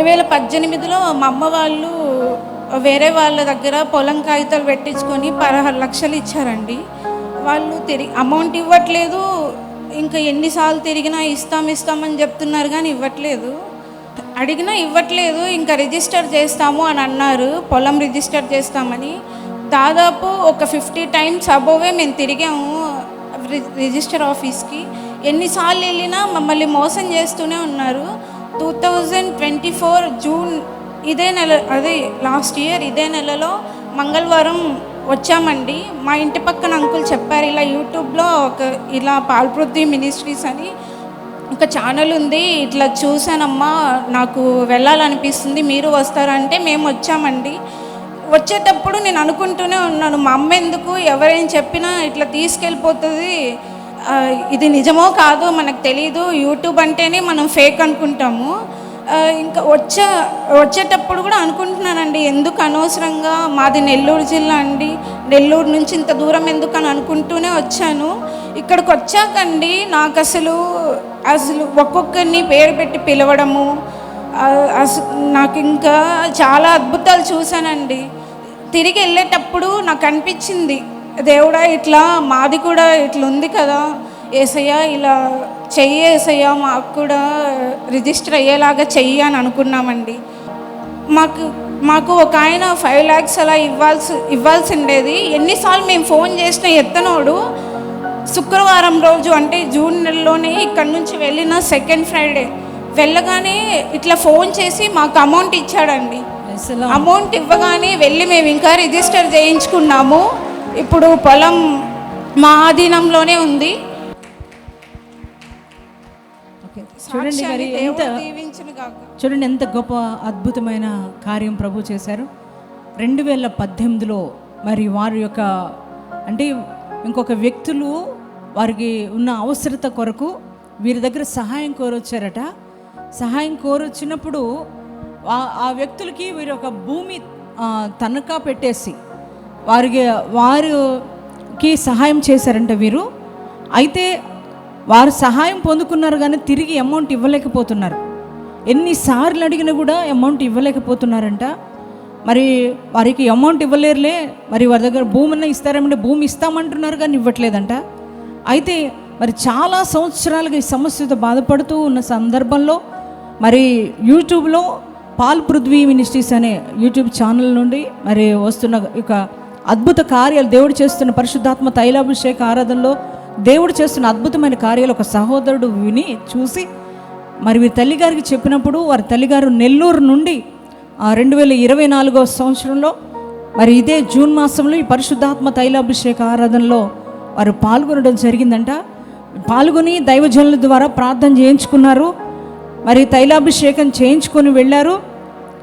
రెండు వేల పద్దెనిమిదిలో మా అమ్మ వాళ్ళు వేరే వాళ్ళ దగ్గర పొలం కాగితాలు పెట్టించుకొని పదహారు లక్షలు ఇచ్చారండి. వాళ్ళు తిరిగి అమౌంట్ ఇవ్వట్లేదు. ఇంకా ఎన్నిసార్లు తిరిగినా ఇస్తాం ఇస్తామని చెప్తున్నారు కానీ ఇవ్వట్లేదు. అడిగినా ఇవ్వట్లేదు. ఇంకా రిజిస్టర్ చేస్తాము అని అన్నారు. పొలం రిజిస్టర్ చేస్తామని. దాదాపు ఒక ఫిఫ్టీ టైమ్స్ అబోవే మేము తిరిగాము రిజిస్టర్ ఆఫీస్కి. ఎన్నిసార్లు వెళ్ళినా మమ్మల్ని మోసం చేస్తూనే ఉన్నారు. Two thousand twenty four June ఇదే నెల అదే లాస్ట్ ఇయర్ ఇదే నెలలో మంగళవారం వచ్చామండి. మా ఇంటి పక్కన అంకుల్ చెప్పారు ఇలా యూట్యూబ్లో ఒక ఇలా పాల్పృథ్వీ మినిస్ట్రీస్ అని ఒక ఛానల్ ఉంది. ఇట్లా చూసానమ్మా నాకు వెళ్ళాలనిపిస్తుంది మీరు వస్తారంటే మేము వచ్చామండి. వచ్చేటప్పుడు నేను అనుకుంటూనే ఉన్నాను మా అమ్మ ఎందుకు ఎవరేం చెప్పినా ఇట్లా తీసుకెళ్ళిపోతుంది. ఇది నిజమో కాదో మనకు తెలియదు యూట్యూబ్ అంటేనే మనం ఫేక్ అనుకుంటాము. ఇంకా వచ్చే వచ్చేటప్పుడు కూడా అనుకుంటున్నానండి. ఎందుకు అనవసరంగా మాది నెల్లూరు జిల్లా అండి. నెల్లూరు నుంచి ఇంత దూరం ఎందుకు అని అనుకుంటూనే వచ్చాను. ఇక్కడికి వచ్చాకండి నాకు అసలు అసలు ఒక్కొక్కరిని పేరు పెట్టి పిలవడము అసలు నాకు ఇంకా చాలా అద్భుతాలు చూశానండి. తిరిగి వెళ్ళేటప్పుడు నాకు అనిపించింది దేవుడా ఇట్లా మాది కూడా ఇట్లా ఉంది కదా. ఏసయ్య ఇలా చెయ్యి ఏసయ్య మాకు కూడా రిజిస్టర్ అయ్యేలాగా చెయ్యి అని అనుకున్నామండి. మాకు మాకు ఒక ఆయన ఫైవ్ ల్యాక్స్ అలా ఇవ్వాల్సి ఇవ్వాల్సి ఉండేది ఎన్నిసార్లు మేము ఫోన్ చేసిన ఎత్తనోడు. శుక్రవారం రోజు అంటే జూన్ నెలలోనే ఇక్కడ నుంచి వెళ్ళిన సెకండ్ ఫ్రైడే. వెళ్ళగానే ఇట్లా ఫోన్ చేసి మాకు అమౌంట్ ఇచ్చాడండి. అమౌంట్ ఇవ్వగానే వెళ్ళి మేము ఇంకా రిజిస్టర్ చేయించుకున్నాము. ఇప్పుడు పొలం మా ఆధీనంలోనే ఉంది చూడండి మరి ఎంత. చూడండి ఎంత గొప్ప అద్భుతమైన కార్యం ప్రభు చేశారు. రెండు వేల పద్దెనిమిదిలో మరి వారి యొక్క అంటే ఇంకొక వ్యక్తులు వారికి ఉన్న అవసరత కొరకు వీరి దగ్గర సహాయం కోరొచ్చారట. సహాయం కోరొచ్చినప్పుడు ఆ- వ్యక్తులకి వీరు ఒక భూమి తనఖా పెట్టేసి వారికి వారికి సహాయం చేశారంట వీరు. అయితే వారు సహాయం పొందుకున్నారు కానీ తిరిగి అమౌంట్ ఇవ్వలేకపోతున్నారు. ఎన్నిసార్లు అడిగినా కూడా అమౌంట్ ఇవ్వలేకపోతున్నారంట. మరి వారికి అమౌంట్ ఇవ్వలేరులే. మరి వారి దగ్గర భూమిని ఇస్తారేమంటే భూమి ఇస్తామంటున్నారు కానీ ఇవ్వట్లేదంట. అయితే మరి చాలా సంవత్సరాలుగా ఈ సమస్యతో బాధపడుతూ ఉన్న సందర్భంలో మరి యూట్యూబ్లో పాల్ పృథ్వీ మినిస్ట్రీస్ అనే యూట్యూబ్ ఛానల్ నుండి మరి వస్తున్న ఒక అద్భుత కార్యాలు దేవుడు చేస్తున్న పరిశుద్ధాత్మ తైలాభిషేక ఆరాధనలో దేవుడు చేస్తున్న అద్భుతమైన కార్యాలు ఒక సహోదరుడు విని చూసి మరి వీరి తల్లిగారికి చెప్పినప్పుడు వారి తల్లిగారు నెల్లూరు నుండి రెండు వేల ఇరవై నాలుగో సంవత్సరంలో మరి ఇదే జూన్ మాసంలో ఈ పరిశుద్ధాత్మ తైలాభిషేక ఆరాధనలో వారు పాల్గొనడం జరిగిందంట. పాల్గొని దైవజనుల ద్వారా ప్రార్థన చేయించుకున్నారు. మరి తైలాభిషేకం చేయించుకొని వెళ్ళారు.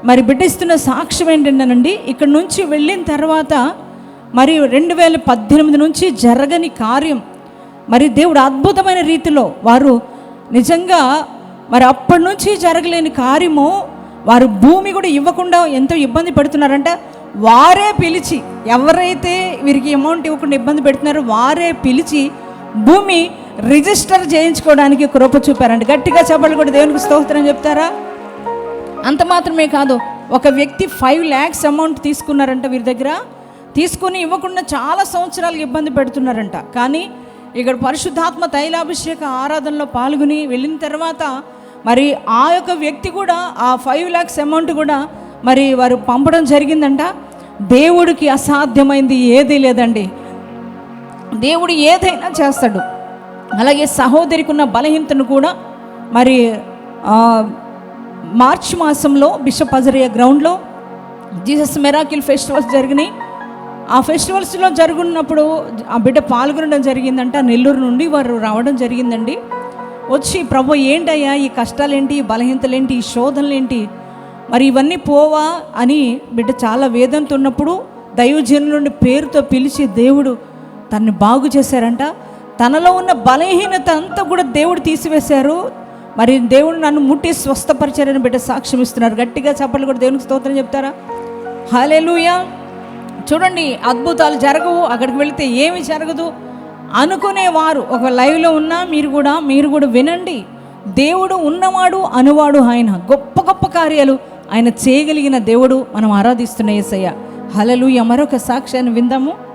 మరి బిడ్డిస్తున్న సాక్ష్యం ఏంటంటేనండి ఇక్కడ నుంచి వెళ్ళిన తర్వాత మరి రెండు వేల పద్దెనిమిది నుంచి జరగని కార్యం. మరి దేవుడు అద్భుతమైన రీతిలో వారు నిజంగా మరి అప్పటి నుంచి జరగలేని కార్యము వారు భూమి కూడా ఇవ్వకుండా ఎంతో ఇబ్బంది పెడుతున్నారంట. వారే పిలిచి ఎవరైతే వీరికి అమౌంట్ ఇవ్వకుండా ఇబ్బంది పెడుతున్నారో వారే పిలిచి భూమి రిజిస్టర్ చేయించుకోవడానికి కృప చూపారంట. గట్టిగా చెప్పలు కూడా దేవునికి స్తోత్రం చెప్తారా? అంత మాత్రమే కాదు ఒక వ్యక్తి ఫైవ్ ల్యాక్స్ అమౌంట్ తీసుకున్నారంట వీరి దగ్గర. తీసుకుని ఇవ్వకుండా చాలా సంవత్సరాలు ఇబ్బంది పెడుతున్నారంట. కానీ ఇక్కడ పరిశుద్ధాత్మ తైలాభిషేక ఆరాధనలో పాల్గొని వెళ్ళిన తర్వాత మరి ఆ యొక్క వ్యక్తి కూడా ఆ ఫైవ్ ల్యాక్స్ అమౌంట్ కూడా మరి వారు పంపడం జరిగిందంట. దేవుడికి అసాధ్యమైంది ఏదీ లేదండి. దేవుడు ఏదైనా చేస్తాడు. అలాగే సహోదరికి ఉన్న బలహీనతను కూడా మరి మార్చి మాసంలో బిషప్ అజరియా గ్రౌండ్లో జీసస్ మెరాకిల్ ఫెస్టివల్స్ జరిగినాయి. ఆ ఫెస్టివల్స్లో జరుగున్నప్పుడు ఆ బిడ్డ పాల్గొనడం జరిగిందంట. నెల్లూరు నుండి వారు రావడం జరిగిందండి. వచ్చి ప్రభు ఏంటయ్యా ఈ కష్టాలేంటి? ఈ బలహీనతలేంటి? ఈ శోధనలేంటి? మరి ఇవన్నీ పోవా? అని బిడ్డ చాలా వేదంతో ఉన్నప్పుడు దైవజనుల నుండి పేరుతో పిలిచి దేవుడు తన్ని బాగు చేశారంట. తనలో ఉన్న బలహీనత అంతా కూడా దేవుడు తీసివేశారు. మరి దేవుడు నన్ను ముట్టి స్వస్థపరిచారని బిడ్డ సాక్ష్యం ఇస్తున్నారు గట్టిగా చెప్పలు కూడా దేవునికి స్తోత్రం చెప్తారా? హాలేలుయా చూడండి అద్భుతాలు జరగవు అక్కడికి వెళితే ఏమి జరగదు. అనుకునేవారు ఒక లైవ్లో ఉన్నా మీరు కూడా మీరు కూడా వినండి. దేవుడు ఉన్నవాడు అనువాడు ఆయన. గొప్ప గొప్ప కార్యాలు ఆయన చేయగలిగిన దేవుడు మనం ఆరాధిస్తున్న యేసయ్య హలలు మరొక సాక్ష్యాన్ని విందాము.